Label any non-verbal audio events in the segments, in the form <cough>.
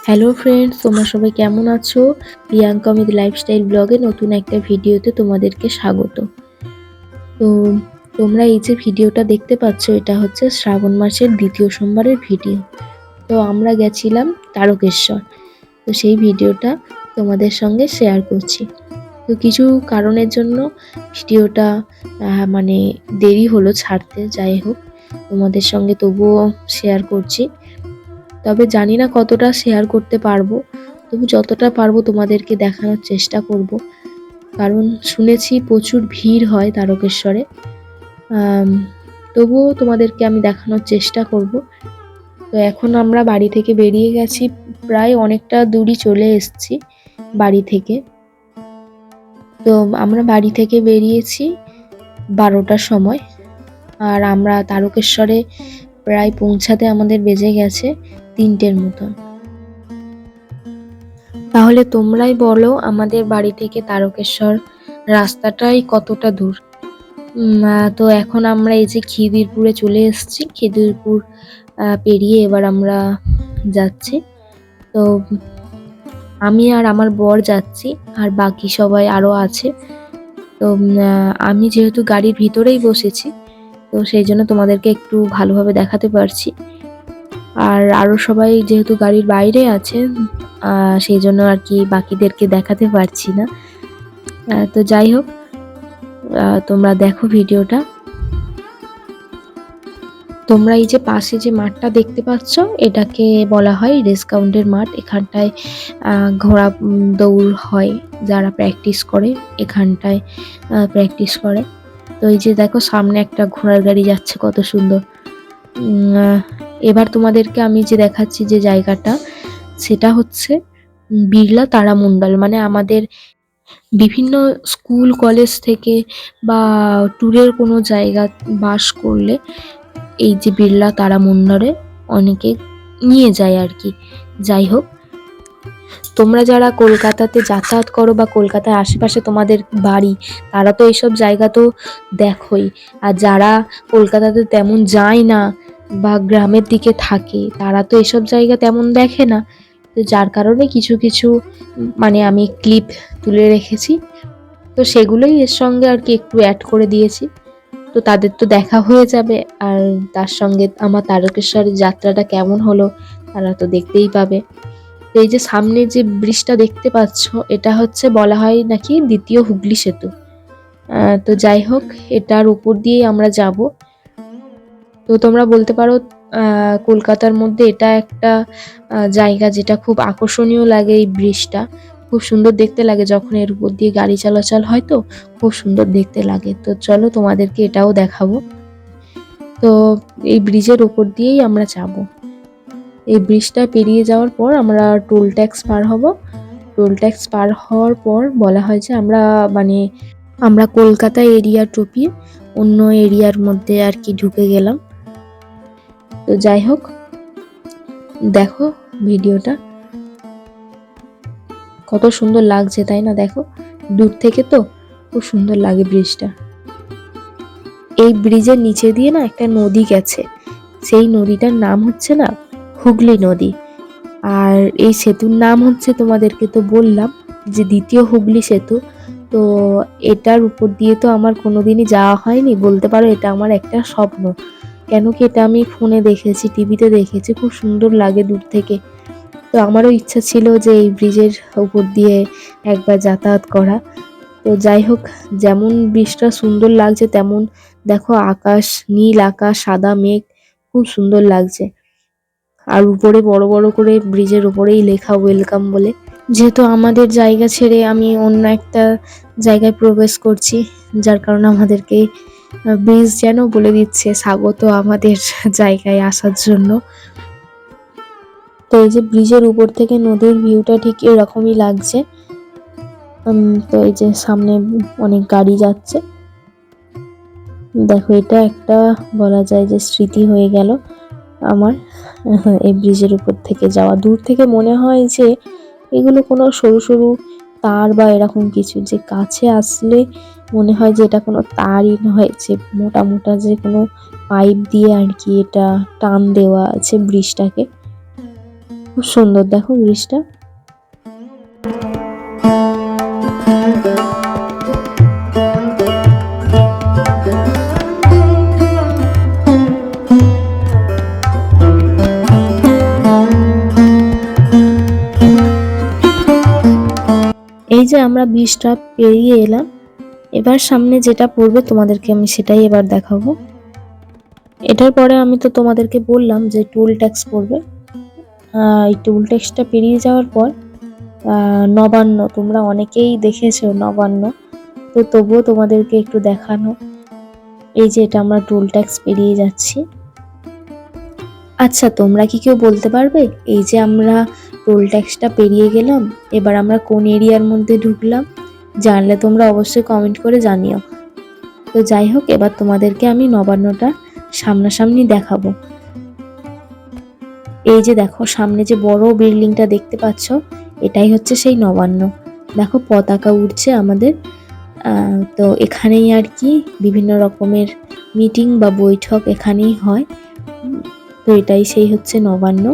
Hello friends তোমরা সবাই কেমন আছো? প্রিয়াঙ্কা অমিত লাইফস্টাইল ব্লগে নতুন একটা ভিডিওতে তোমাদেরকে স্বাগত। তো, তোমরা এই যে ভিডিওটা দেখতে পাচ্ছ, এটা হচ্ছে শ্রাবণ মাসের দ্বিতীয় সোমবারের ভিডিও। তো, আমরা গেছিলাম তারকেশ্বর। তো, সেই ভিডিওটা তোমাদের সঙ্গে শেয়ার করছি। তো, কিছু কারণের জন্য ভিডিওটা মানে দেরি হলো ছাড়তে, যাই হোক, তোমাদের সঙ্গে তবুও শেয়ার করছি। তবে জানি না কতটা শেয়ার করতে পারব। তবু যতটা পারব তোমাদেরকে দেখানোর চেষ্টা করব। কারণ শুনেছি প্রচুর ভিড় হয় তারকেশ্বরে। তবুও তোমাদেরকে আমি দেখানোর চেষ্টা করব। তো এখন আমরা বাড়ি থেকে বেরিয়ে গেছি, প্রায় অনেকটা দূরই চলে এসেছি বাড়ি থেকে। তো আমরা বাড়ি থেকে বেরিয়েছি বারোটার সময়। আর আমরা তারকেশ্বরে প্রায় পৌঁছাতে আমাদের বেজে গেছে। তিনটের মতন। তাহলে তোমরাই বলো আমাদের বাড়ি থেকে তারকেশ্বর রাস্তাটাই কতটা দূর। তো এখন আমরা এই যে খিদিরপুরে চলে এসেছি, খিদিরপুর পেরিয়ে এবার আমরা যাচ্ছি। তো আমি আর আমার বর যাচ্ছি আর বাকি সবাই আরও আছে। তো আমি যেহেতু গাড়ির ভিতরেই বসেছি, তো সেই জন্য তোমাদেরকে একটু ভালোভাবে দেখাতে পারছি। আর আরও সবাই যেহেতু গাড়ির বাইরে আছে সেই জন্য আর কি বাকিদেরকে দেখাতে পারছি না। তো যাই হোক তোমরা দেখো ভিডিওটা। তোমরা এই যে পাশে যে মাঠটা দেখতে পাচ্ছ, এটাকে বলা হয় রেসকাউন্টের মাঠ। এখানটায় ঘোড়া দৌড় হয় যারা প্র্যাকটিস করে, এখানটায় প্র্যাকটিস করে। তো এই যে দেখো, সামনে একটা ঘোড়ার গাড়ি যাচ্ছে, কত সুন্দর। এবার তোমাদেরকে আমি যে দেখাচ্ছি যে জায়গাটা, সেটা হচ্ছে বিড়লা তারামণ্ডল মানে আমাদের বিভিন্ন স্কুল, কলেজ থেকে বা ট্যুরের কোনো জায়গা বাস করলে এই যে বিড়লা তারামণ্ডলে অনেকে নিয়ে যায় আর কি। যাই হোক, তোমরা যারা কলকাতাতে যাতায়াত করো বা কলকাতার আশেপাশে তোমাদের বাড়ি, তারা তো এইসব জায়গা তো দেখোই। আর যারা কলকাতাতে তেমন যায় না বা গ্রামের দিকে থাকে, তারা তো এসব জায়গা তেমন দেখে না। তো যার কারণে কিছু কিছু মানে আমি ক্লিপ তুলে রেখেছি। তো সেগুলোই এর সঙ্গে আর কি একটু অ্যাড করে দিয়েছি। তো তাদের তো দেখা হয়ে যাবে, আর তার সঙ্গে আমার তারকেশ্বরের যাত্রাটা কেমন হলো তারা তো দেখতেই পাবে। তো এই যে সামনে যে ব্রিজটা দেখতে পাচ্ছ, এটা হচ্ছে বলা হয় নাকি দ্বিতীয় হুগলি সেতু। তো যাই হোক, এটার উপর দিয়েই আমরা যাব। তো তোমরা বলতে পারো কলকাতার মধ্যে এটা একটা জায়গা যেটা খুব আকর্ষণীয় লাগে এই ব্রিজটা। খুব সুন্দর দেখতে লাগে যখন এর উপর দিয়ে গাড়ি চলাচল হয় তো, খুব সুন্দর দেখতে লাগে। তো চলো তোমাদেরকে এটাও দেখাবো। তো এই ব্রিজের উপর দিয়েই আমরা যাব। এই ব্রিজটা পেরিয়ে যাওয়ার পর আমরা টোল ট্যাক্স পার হব। টোল ট্যাক্স পার হওয়ার পর বলা হয় যে আমরা মানে আমরা কলকাতা এরিয়া টপিয়ে অন্য এরিয়ার মধ্যে আর কি ঢুকে গেলাম। তো যাই হোক, দেখো ভিডিওটা। কত সুন্দর লাগছে, তাই না? দেখো, দূর থেকে তো খুব সুন্দর লাগে ব্রিজটা। এই ব্রিজের নিচে দিয়ে না একটা নদী গেছে। সেই নদীটার নাম হচ্ছে না হুগলি নদী। আর এই সেতুর নাম হচ্ছে, তোমাদেরকে তো বললাম যে দ্বিতীয় হুগলি সেতু। তো এটার উপর দিয়ে তো আমার কোনোদিনই যাওয়া হয়নি, বলতে পারো এটা আমার একটা স্বপ্ন। কেন কি এটা আমি ফোনে দেখেছি, টিভিতে দেখেছি, খুব সুন্দর লাগে দূর থেকে। তো আমারও ইচ্ছা ছিল যে এই ব্রিজের উপর দিয়ে একবার যাতায়াত করা। তো যাই হোক, যেমন ব্রিজটা সুন্দর লাগছে, তেমন দেখো আকাশ, নীল আকাশ, সাদা মেঘ, খুব সুন্দর লাগছে। আর উপরে বড় বড় করে ব্রিজের উপরেই লেখা ওয়েলকাম বলে। যেহেতু আমাদের জায়গা ছেড়ে আমি অন্য একটা জায়গায় প্রবেশ করছি, যার কারণে আমাদেরকে ব্রিজ যেন বলে দিচ্ছে, স্বাগত আমাদের <laughs> জায়গায় আসার জন্য। তো এই যে ব্রিজের উপর থেকে নদীর ভিউটা ঠিক এরকমই লাগছে। তো এই যে সামনে অনেক গাড়ি যাচ্ছে। দেখো, এটা একটা বলা যায় যে স্মৃতি হয়ে গেল আমার <laughs> এই ব্রিজের উপর থেকে যাওয়া। দূর থেকে মনে হয় যে এগুলো কোনো সরু সরু তার বা এরকম কিছু যে কাছে আসলে মনে হয় যে এটা কোনো তারই যে মোটা মোটা যে কোনো পাইপ দিয়ে আর কি এটা টান দেওয়া আছে ব্রিজটাকে। খুব সুন্দর, দেখো ব্রিজটা। এই যে আমরা ব্রিজটা পেরিয়ে এলাম। এবার সামনে যেটা পড়বে তোমাদেরকে আমি সেটাই এবার দেখাবো। এটার পরে আমি তো তোমাদেরকে বললাম যে টোল ট্যাক্স পড়বে। এই টোল ট্যাক্সটা পেরিয়ে যাওয়ার পর নবান্ন, তোমরা অনেকেই দেখেছ নবান্ন। তো তবুও তোমাদেরকে একটু দেখানো। এই যে এটা আমরা টোল ট্যাক্স পেরিয়ে যাচ্ছি। আচ্ছা তোমরা কি কেউ বলতে পারবে? এই যে আমরা টোল ট্যাক্সটা পেরিয়ে গেলাম, এবার আমরা কোন এরিয়ার মধ্যে ঢুকলাম? জানলে তোমরা অবশ্যই কমেন্ট করে জানিও। তো যাই হোক, এবার তোমাদেরকে আমি নবান্নটা সামনাসামনি দেখাবো। এই যে দেখো, সামনে যে বড় বিল্ডিংটা দেখতে পাচ্ছ, এটাই হচ্ছে সেই নবান্ন। দেখো, পতাকা উঠছে আমাদের। তো এখানেই আর কি বিভিন্ন রকমের মিটিং বা বৈঠক এখানেই হয়। তো এটাই সেই হচ্ছে নবান্ন।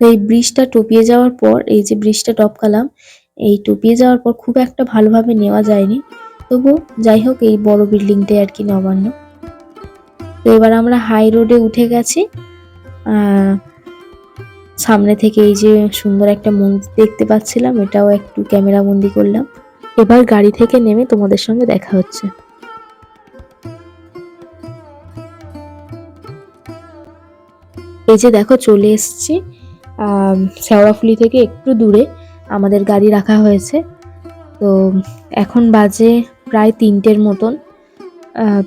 এই ব্রিজটা টপিয়ে যাওয়ার পর, এই যে ব্রিজটা টপকালাম এই টপিয়ে যাওয়ার পর খুব একটা ভালোভাবে নেওয়া যায়নি। তবু যাই হোক, এই বড় বিল্ডিংটাই আর কি নবান্ন। তো এবার আমরা হাই রোডে উঠে গেছি। সামনে থেকে এই যে সুন্দর একটা মন্দির দেখতে পাচ্ছিলাম, এটাও একটু ক্যামেরা বন্দি করলাম। এবার গাড়ি থেকে নেমে তোমাদের সঙ্গে দেখা হচ্ছে। এই যে দেখো, চলে এসেছি শেওড়াফুলি থেকে একটু দূরে। আমাদের গাড়ি রাখা হয়েছে। তো এখন বাজে প্রায় তিনটের মতন।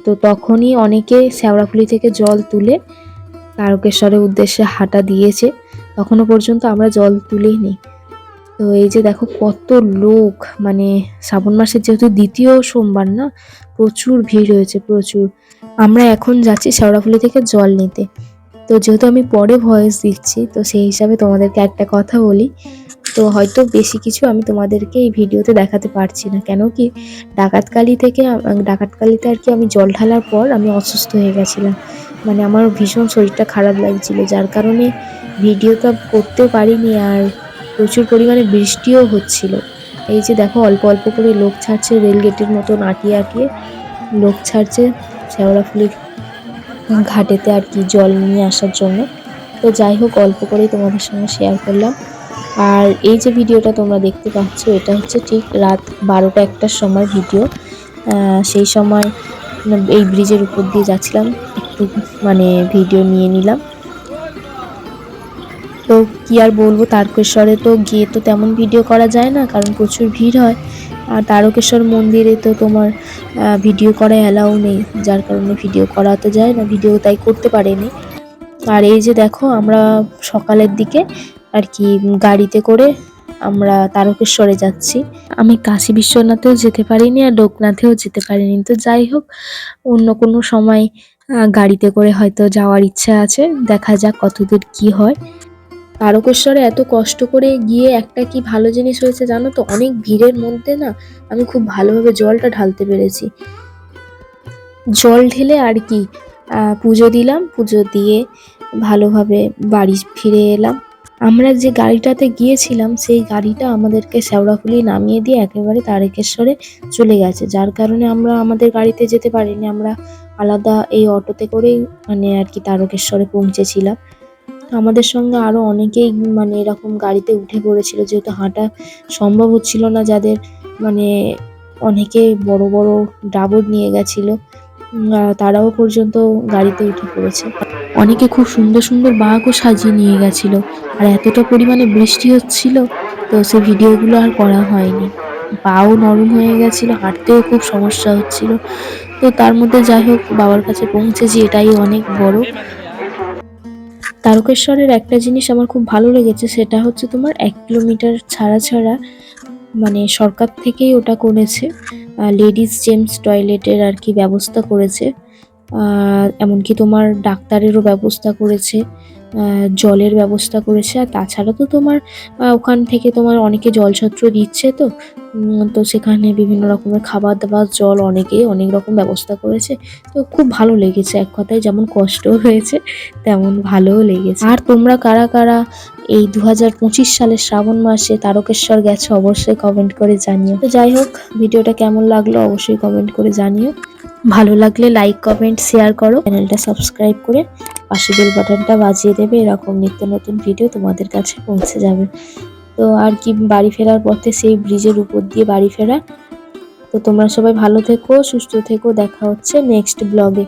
তো তখনই অনেকে শেওড়াফুলি থেকে জল তুলে তারকেশ্বরের উদ্দেশ্যে হাঁটা দিয়েছে। তখনও পর্যন্ত আমরা জল তুলেই নিই তো এই যে দেখো কত লোক মানে শ্রাবণ মাসের যেহেতু দ্বিতীয় সোমবার না, প্রচুর ভিড় হয়েছে, প্রচুর। আমরা এখন যাচ্ছি শেওড়াফুলি থেকে জল নিতে। তো যেহেতু আমি পরে ভয়েস দিচ্ছি, তো সেই হিসাবে তোমাদেরকে একটা কথা বলি। তো হয়তো বেশি কিছু আমি তোমাদেরকে এই ভিডিওতে দেখাতে পারছি না। কেন কি ডাকাতকালি থেকে ডাকাতকালিতে আর কি আমি জল ঢালার পর আমি অসুস্থ হয়ে গেছিলাম। মানে আমার ভীষণ শরীরটা খারাপ লাগছিল, যার কারণে ভিডিওটা করতেও পারিনি আর প্রচুর পরিমাণে বৃষ্টিও হচ্ছিল। এই যে দেখো, অল্প অল্প করে লোক ছাড়ছে রেল গেটের মতন আটিয়ে আটিয়ে। লোক ছাড়ছে শেওড়াফুলির ঘাটেতে আর কি জল নিয়ে আসার জন্য। তো যাই হোক, অল্প করেই তোমাদের সঙ্গে শেয়ার করলাম। আর এই যে ভিডিওটা তোমরা দেখতে পাচ্ছ, এটা হচ্ছে ঠিক রাত বারোটা একটার সময় ভিডিও। সেই সময় এই ব্রিজের উপর দিয়ে যাচ্ছিলাম, একটু মানে ভিডিও নিয়ে নিলাম। তো কি আর বলব, তারকেশ্বরে তো গিয়ে তো তেমন ভিডিও করা যায় না, কারণ প্রচুর ভিড় হয়। আর তারকেশ্বর মন্দিরে তো তোমার ভিডিও করা অ্যালাউ নেই, যার কারণে ভিডিও করা তো যায় না, ভিডিও তাই করতে পারেনি। আর এই যে দেখো, আমরা সকালের দিকে আর কি, গাড়িতে করে আমরা তারকেশ্বরে যাচ্ছি। আমি কাশী বিশ্বনাথেও যেতে পারিনি আর লোকনাথেও যেতে পারিনি। তো যাই হোক, অন্য কোনো সময় গাড়িতে করে হয়তো যাওয়ার ইচ্ছা আছে। দেখা যাক কতদূর কি হয়। তারকেশ্বরে এত কষ্ট করে গিয়ে একটা কি ভালো জিনিস হয়েছে জানো তো? অনেক ভিড়ের মধ্যে না আমি খুব ভালোভাবে জলটা ঢালতে পেরেছি। জল ঢেলে আর কি পুজো দিলাম। পুজো দিয়ে ভালোভাবে বাড়ি ফিরে এলাম। আমরা যে গাড়িটাতে গিয়েছিলাম, সেই গাড়িটা আমাদেরকে শেওড়াফুলি নামিয়ে দিয়ে একেবারে তারকেশ্বরে চলে গেছে। যার কারণে আমরা আমাদের গাড়িতে যেতে পারিনি। আমরা আলাদা এই অটোতে করেই মানে আর কি তারকেশ্বরে পৌঁছেছিলাম। আমাদের সঙ্গে আরও অনেকেই মানে এরকম গাড়িতে উঠে পড়েছিল। যেহেতু হাঁটা সম্ভব হচ্ছিল না, যাদের মানে অনেকে বড় বড় ডাবর নিয়ে গেছিল। তারাও পর্যন্ত গাড়িতে উঠে পড়েছে। অনেকে খুব সুন্দর সুন্দর বাঘও সাজিয়ে নিয়ে গেছিল। আর এতটা পরিমাণে বৃষ্টি হচ্ছিল, তো সে ভিডিওগুলো আর করা হয়নি। পাও নরম হয়ে গেছিল, হাঁটতেও খুব সমস্যা হচ্ছিল। তো তার মধ্যে যাই হোক, বাবার কাছে পৌঁছেছি, এটাই অনেক বড়। তারকেশ্বরের একটা জিনিস আমার খুব ভালো লেগেছে, সেটা হচ্ছে তোমার এক কিলোমিটার ছাড়া ছাড়া মানে সরকার থেকেই ওটা করেছে। লেডিস জেমস টয়লেটের আর কি ব্যবস্থা করেছে। এমনকি তোমার ডাক্তারেরও ব্যবস্থা করেছে। জলের ব্যবস্থা করেছে। আর তাছাড়া তো তোমার ওখান থেকে তোমার অনেকে জলছত্র দিচ্ছে তো। তো সেখানে বিভিন্ন রকমের খাবার দাবার, জল অনেকে অনেক রকম ব্যবস্থা করেছে। তো খুব ভালো লেগেছে এক কথায়, যেমন কষ্ট হয়েছে, তেমন ভালোও লেগেছে। আর তোমরা কারা কারা এই দু হাজার পঁচিশ সালের শ্রাবণ মাসে তারকেশ্বর গেছো, অবশ্যই কমেন্ট করে জানিও। তো যাই হোক, ভিডিওটা কেমন লাগল অবশ্যই কমেন্ট করে জানিও। ভালো লাগলে লাইক কমেন্ট শেয়ার করো। চ্যানেলটা সাবস্ক্রাইব করে পাশে বেল বাটনটা বাজিয়ে দেবে, এরকম নিত্য নতুন ভিডিও তোমাদের কাছে পৌঁছে যাবে। তো আর কি, বাড়ি ফেরার পথে সেই ব্রিজের উপর দিয়ে বাড়ি ফেরা। তো তোমরা সবাই ভালো থেকো, সুস্থ থেকো, দেখা হচ্ছে নেক্সট ব্লগে